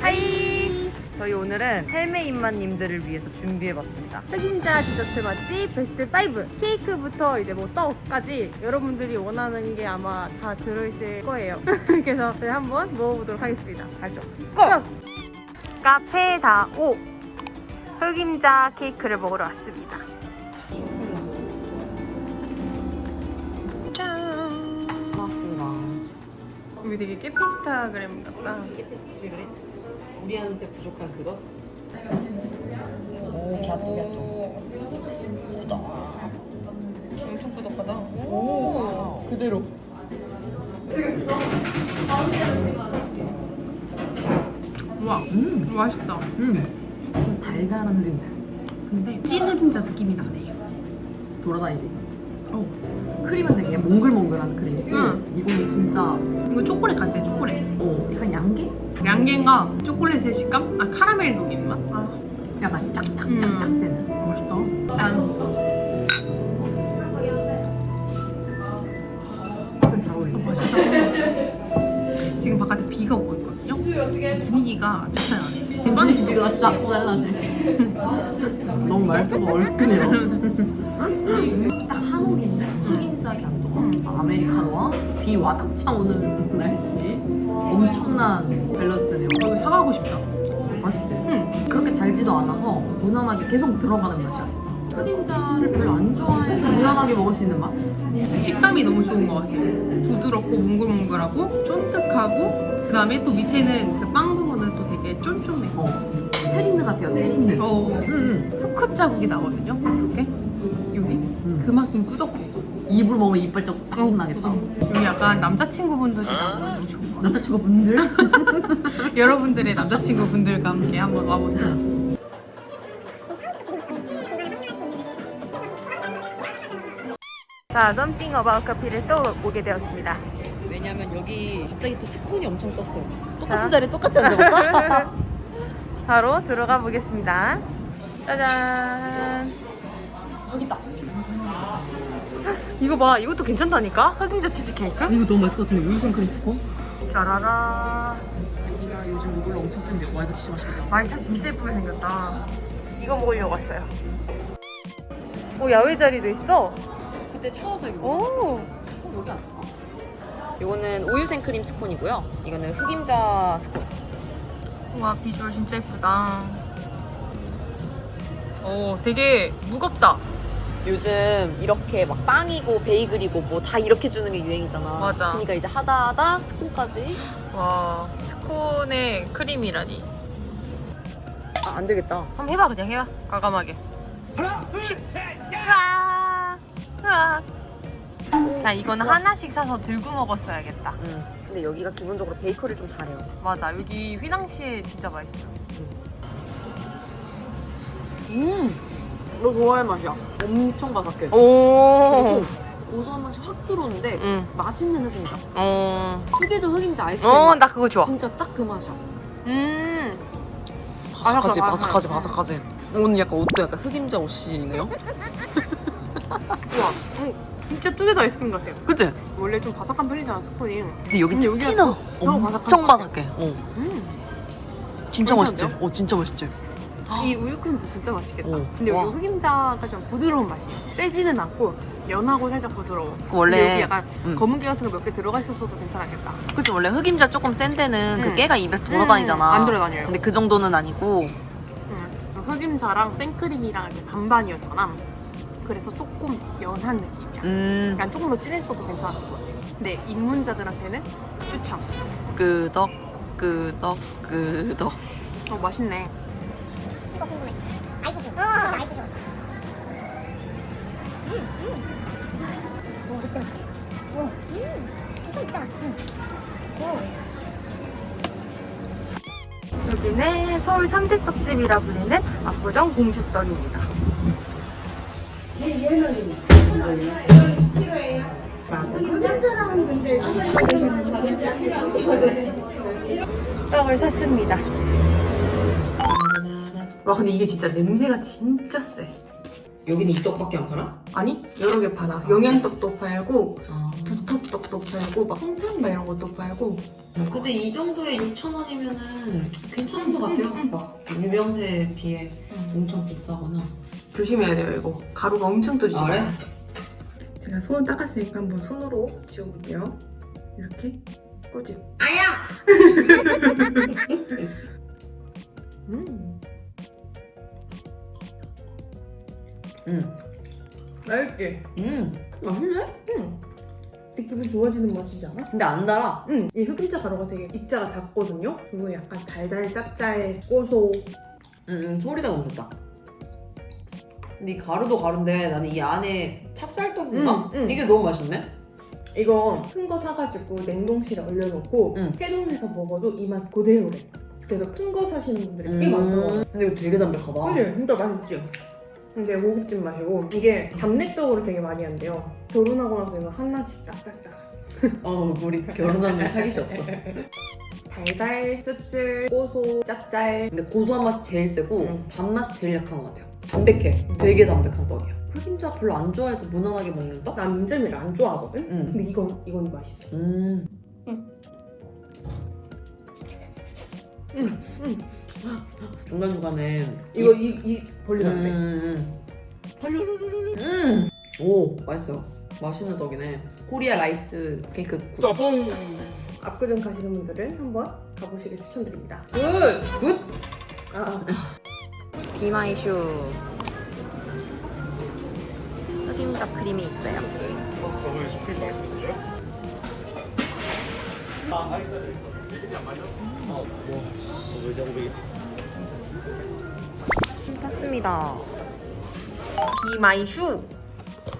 하이! 저희 오늘은 헬메 입맛님들을 위해서 준비해봤습니다. 책임자 디저트 맛집 베스트 5 케이크부터 이제 뭐 떡까지 여러분들이 원하는 게 아마 다 들어있을 거예요. 그래서 저희 한번 먹어보도록 하겠습니다. 가죠. 고! 카페 다오 흑임자 케이크를 먹으러 왔습니다. 여기 되게 깨피스타그램 같다. 페스티벌에 우리한테 부족한 그것? 오, 갸또 갸또. 우다. 엄청 꾸덕하다. 오, 그대로. 우와, 음, 맛있다. 음. 좀 달달한 흑임자. 근데 찐 흑임자 느낌이 나네. 돌아다니지. 어. 크림은 되게 몽글몽글한 크림이고 응. 이거는 진짜 이거 초콜릿 같아, 초콜릿. 어 약간 양갱? 양갱과 초콜릿의 식감? 아, 카라멜 녹인 맛? 아, 약간 짝짝짝짝 음. 되는. 맛있다. 짠. 잘 어울린다. 맛있다. 지금 바깥에 비가 오고 있거든요. 분위기가 아니에요. 대박이 이거 짭짤하네. 너무 말투가 얼큰해요. 아메리카노와 비 와장창 오는 날씨 엄청난 밸런스네요. 이거 사가고 싶다. 맛있지? 응. 그렇게 달지도 않아서 무난하게 계속 들어가는 맛이야. 흑임자를 별로 안 좋아해도 무난하게 먹을 수 있는 맛? 식감이 너무 좋은 것 같아요. 부드럽고 몽글몽글하고 쫀득하고 그 다음에 또 밑에는 그 빵 부분은 또 되게 쫀쫀해. 어. 테린느 같아요, 테린느. 어, 응, 포크 자국이 나거든요. 이렇게 여기 응. 그만큼 꾸덕해. 입을 먹으면 이빨 쩍딱 나겠다. 여기 약간 남자친구분들이 나오면 너무 좋은 것 같아요. 남자친구 분들? 여러분들의 남자친구분들과 함께 한번 와보세요. 자, 썸띵 어바웃 커피를 또 오게 되었습니다. 왜냐면 여기 갑자기 또 스콘이 엄청 떴어요. 자. 똑같은 자리에 똑같이 앉아볼까? 바로 들어가 보겠습니다. 짜잔. 저기 있다. 이거 봐, 이것도 괜찮다니까? 흑임자 치즈 케이크? 이거 너무 맛있을 것 같은데 우유 생크림 스콘? 짜라라. 여기가 요즘 이걸로 엄청 뜬대요. 와 이거 진짜 맛있겠다. 말차 진짜 예쁘게 생겼다. 이거 먹으려고 왔어요. 오, 야외 자리도 있어? 그때 추워서 이거. 오. 어, 여기 아닐까? 이거는 우유 생크림 스콘이고요. 이거는 흑임자 스콘. 와, 비주얼 진짜 예쁘다. 오, 되게 무겁다. 요즘 이렇게 막 빵이고 베이글이고 뭐 다 이렇게 주는 게 유행이잖아. 맞아. 그러니까 이제 하다 하다 스콘까지. 와, 스콘에 크림이라니. 아, 안 되겠다. 한번 해봐, 그냥 해봐. 과감하게. 슉. 으아. 으아. 야, 이거는 하나씩 사서 들고 먹었어야겠다. 응. 근데 여기가 기본적으로 베이커리를 좀 잘해요. 맞아, 여기 휘낭시에 진짜 맛있어요. 음. 너 좋아할 맛이야. 엄청 바삭해. 오. 그리고 고소한 맛이 확 들어오는데 응. 맛있는 흑임자. 어. 특유도 흑임자 아이스크림 어, 맛. 나 그거 좋아. 진짜 딱 그 맛이야. 음. 바삭하지 바삭하다, 바삭하지. 바삭하지 오늘 약간 옷도 약간 흑임자 옷이네요 좋아. 응. 진짜 뚜개도 아이스크림 같아요. 그치? 원래 좀 바삭한 편이잖아, 스콘이. 근데 여기 근데 여기가 특히나 더 엄청 바삭한 바삭해 어 음. 진짜 맛있지? 괜찮은데요? 어 진짜 맛있지? 이 우유 크림도 진짜 맛있겠다. 어. 근데 여기 와. 흑임자가 좀 부드러운 맛이에요. 세지는 않고 연하고 살짝 부드러워. 그 원래- 근데 여기 약간 음. 검은깨 같은 거 몇 개 들어가 있었어도 괜찮았겠다. 그치 원래 흑임자 조금 센 데는 음. 그 깨가 입에서 돌아다니잖아 음, 안 돌아다녀요. 근데 그 정도는 아니고 응. 흑임자랑 생크림이랑 이렇게 반반이었잖아. 그래서 조금 연한 느낌이야. 음 약간 조금 더 진했어도 괜찮았을 것 같아. 근데 입문자들한테는 추천. 끄덕 끄덕 끄덕 어, 맛있네. 어. 음, 음. 오. 오, 음. 음. 오. 여기는 서울 3대 떡집이라 불리는 압구정 공주떡입니다. 떡을 샀습니다. 와 근데 이게 진짜 냄새가 진짜 세. 여기는 이 떡밖에 안 팔아? 아니 여러 개 팔아. 영양떡도 팔고 아. 부터떡도 팔고 막 홍편바 이런 것도 팔고. 근데 이 정도에 6,000원이면은 괜찮은 것 같아요. 막 유명세에 비해 엄청 비싸거나. 조심해야 돼요 이거. 가루가 엄청 떨어지죠. 아, 그래? 제가 손 닦았으니까 한번 손으로 지워볼게요. 이렇게 꼬집. 아야! 음. 응. 맛있지? 음. 맛있네? 응. 기분 좋아지는 맛이지 않아? 근데 안 달아. 응. 이 흑임자 가루가 되게 입자가 작거든요. 그리고 약간 달달 짭짤 고소. 응, 응, 소리가 너무 좋다. 근데 이 가루도 가루인데 나는 이 안에 찹쌀떡인가? 음, 음. 이게 너무 맛있네? 이거 큰 거 사가지고 냉동실에 얼려놓고 응. 해동해서 먹어도 이 맛 그대로래. 그래서 큰 거 사시는 분들이 꽤. 음. 근데 이거 되게 담백하다. 그지? 진짜 맛있지? 근데 고급진 맛이고 이게 잡내떡으로 되게 많이 한대요. 결혼하고 나서 이거 하나씩 딱딱딱. 어, 우리 결혼하면 타깃이 없어. 달달, 씁쓸, 고소, 짭짤. 근데 고소한 맛이 제일 세고 응. 단맛이 제일 약한 것 같아요. 담백해. 되게 담백한 떡이야. 흑임자 별로 안 좋아해도 무난하게 먹는 떡? 난 민점이를 안 좋아하거든? 응. 근데 이건, 이건 맛있어. 음. 응, 응. 중간 중간에 이거 이, 이 벌리면 안 돼. 음. 음. 오, 맛있어요. 맛있는 떡이네. 코리아 라이스 케이크 굿. 압구정 가시는 분들은 한번 가보시길 추천드립니다. 굿! 굿! 아, 비마이슈. 흑임자 크림이 있어요. 샀습니다. 비마이슈.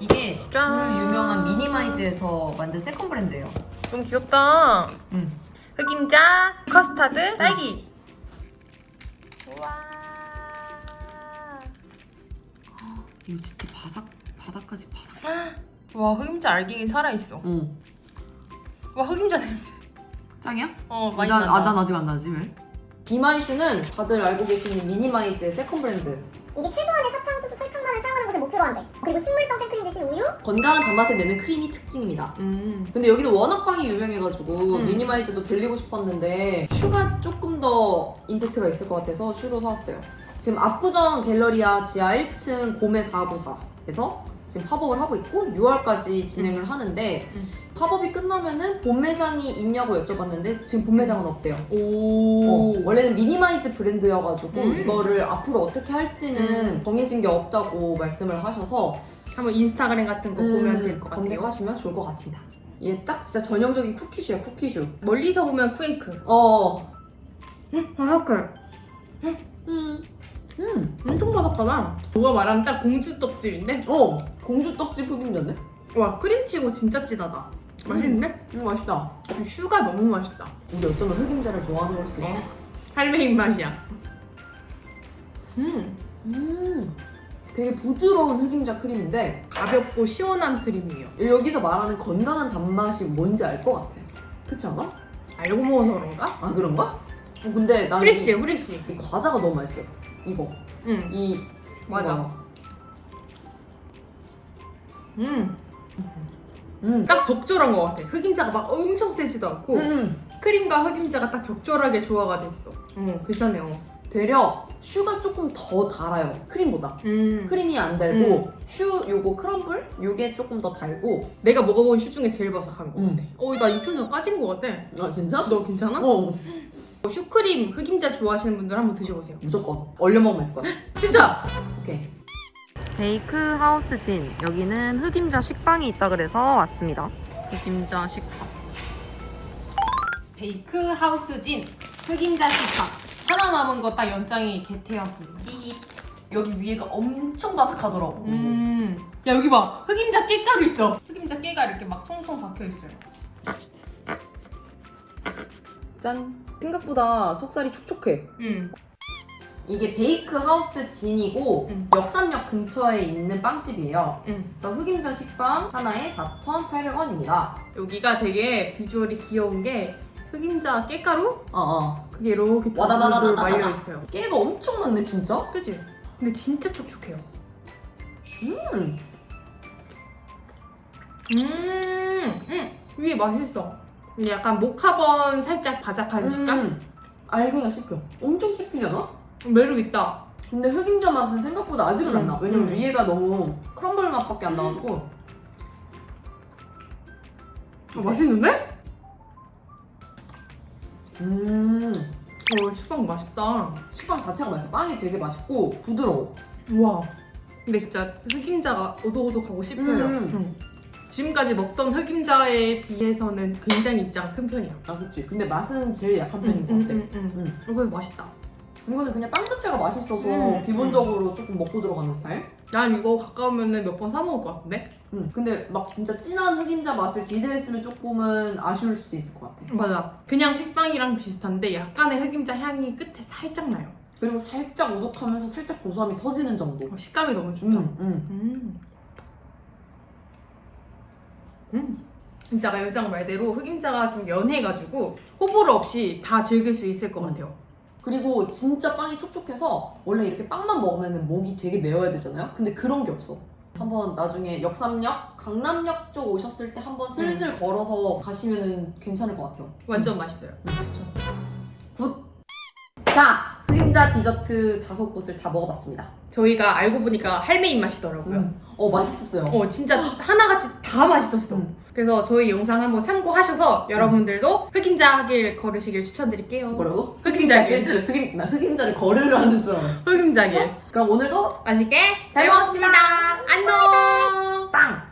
이게 짠. 그 유명한 미니마이즈에서 만든 세컨 브랜드예요. 너무 귀엽다. 응. 흑임자, 커스타드, 딸기. 우와. 이거 진짜 바삭, 바닥까지 바삭. 와, 흑임자 알갱이 살아 있어. 응. 와, 흑임자 냄새. 짱이야? 어, 많이 난, 난다. 아, 난 아직 안 나지 왜? 비마이슈는 다들 알고 계시는 미니마이즈의 세컨 브랜드. 이게 최소한의 사탕수수 설탕만을 사용하는 것을 목표로 한대. 그리고 식물성 생크림 대신 우유, 건강한 단맛을 내는 크림이 특징입니다. 음. 근데 여기는 워낙 빵이 유명해가지고 음. 미니마이즈도 들리고 싶었는데 슈가 조금 더 임팩트가 있을 것 같아서 슈로 사왔어요. 지금 압구정 갤러리아 지하 1층 고메 494에서 지금 팝업을 하고 있고 6월까지 진행을 하는데 음. 팝업이 끝나면은 본 매장이 있냐고 여쭤봤는데 지금 본 매장은 없대요. 오. 어, 원래는 미니마이즈 브랜드여가지고 음. 이거를 앞으로 어떻게 할지는 음. 정해진 게 없다고 말씀을 하셔서 한번 인스타그램 같은 거 보면 될 것 같아요. 음, 검색하시면 좋을 것 같습니다. 얘 딱 진짜 전형적인 쿠키슈야 쿠키슈. 멀리서 보면 쿠에이크. 어. 바삭해. 음. 음. 엄청 바삭하다. 누가 말하면 딱 공주 떡집인데? 어. 공주 떡집 흑임자인데? 와, 크림치고 진짜 진하다. 맛있는데? 음 맛있다. 슈가 너무 맛있다. 우리 어쩌면 흑임자를 좋아하는 걸 수도 있어. 할매 입맛이야. 음, 음. 되게 부드러운 흑임자 크림인데 가볍고 시원한 크림이에요. 여기서 말하는 건강한 단맛이 뭔지 알 것 같아. 그렇지 않아? 알고 먹어서 그런가? 아 그런가? 어, 근데 나는 후레쉬야, 후레쉬. 이, 이 과자가 너무 맛있어요. 이거. 응, 이 맞아. 이거. 음, 음. 딱 적절한 것 같아. 흑임자가 막 엄청 세지도 않고 음. 크림과 흑임자가 딱 적절하게 조화가 됐어. 어, 괜찮네요. 되려 슈가 조금 더 달아요. 크림보다. 음, 크림이 안 달고 슈 요거 크럼블 요게 조금 더 달고 내가 먹어본 슈 중에 제일 바삭한 것 음. 같아. 어, 나이 표정 까진 것 같아. 아 진짜? 너 괜찮아? 어 슈크림 흑임자 좋아하시는 분들 한번 드셔보세요. 무조건 얼려 먹으면 맛있을 거야 진짜? 오케이 베이크 하우스 진. 여기는 흑임자 식빵이 있다 그래서 왔습니다. 흑임자 식빵. 베이크 하우스 진 흑임자 식빵 하나 남은 거 딱 연장이 개태였습니다. 히히 여기 위에가 엄청 바삭하더라고 음. 야 여기 봐 흑임자 깨가루 있어. 흑임자 깨가 이렇게 막 송송 박혀 있어요. 짠 생각보다 속살이 촉촉해 음. 이게 베이크 하우스 진이고 음. 역삼역 근처에 있는 빵집이에요 음. 그래서 흑임자 식빵 하나에 4,800원입니다 여기가 되게 비주얼이 귀여운 게 흑임자 깨가루 어 어 그게 이렇게 와다다다다다다. 말려 있어요. 깨가 엄청 많네 진짜 그지? 근데 진짜 촉촉해요. 음. 음, 음 위에 맛있어. 근데 약간 모카번 살짝 바삭한 식감? 음. 알기가 씹혀. 엄청 씹히잖아? 매력 있다. 근데 흑임자 맛은 생각보다 아직은 안 나. 왜냐면 음. 위에가 너무 크럼블 맛밖에 안 나가지고. 어, 맛있는데? 음. 어, 식빵 맛있다. 식빵 자체가 맛있어. 빵이 되게 맛있고 부드러워. 우와. 근데 진짜 흑임자가 오독오독하고 씹혀요. 음. 음. 지금까지 먹던 흑임자에 비해서는 굉장히 입자가 큰 편이야. 아 그치. 근데 맛은 제일 약한 편인 것 같아. 음, 음. 음. 그래서 맛있다. 이거는 그냥 빵 자체가 맛있어서 음, 기본적으로 조금 먹고 들어가는 스타일? 난 이거 가까우면 몇 번 사 먹을 것 같은데? 음. 근데 막 진짜 진한 흑임자 맛을 기대했으면 조금은 아쉬울 수도 있을 것 같아. 맞아. 그냥 식빵이랑 비슷한데 약간의 흑임자 향이 끝에 살짝 나요. 그리고 살짝 오독하면서 살짝 고소함이 터지는 정도. 어, 식감이 너무 좋다. 음, 음. 음. 음. 진짜 가 요정 말대로 흑임자가 좀 연해가지고 호불호 없이 다 즐길 수 있을 것 음. 같아요. 그리고 진짜 빵이 촉촉해서 원래 이렇게 빵만 먹으면 목이 되게 메워야 되잖아요. 근데 그런 게 없어. 한번 나중에 역삼역, 강남역 쪽 오셨을 때 한번 슬슬 걸어서 가시면은 괜찮을 것 같아요. 완전 맛있어요. 굿. 자, 흑임자 디저트 다섯 곳을 다 먹어봤습니다. 저희가 알고 보니까 할매 입맛이더라고요. 어 맛있었어요. 어 진짜 하나같이 다 맛있었어. 음. 그래서 저희 영상 한번 참고하셔서 여러분들도 흑임자 길 걸으시길 추천드릴게요. 뭐라고? 흑임자 길. 흑임 나 흑임자를 거르를 하는 줄 알았어. 흑임자 길. 그럼 오늘도 맛있게 잘 먹었습니다.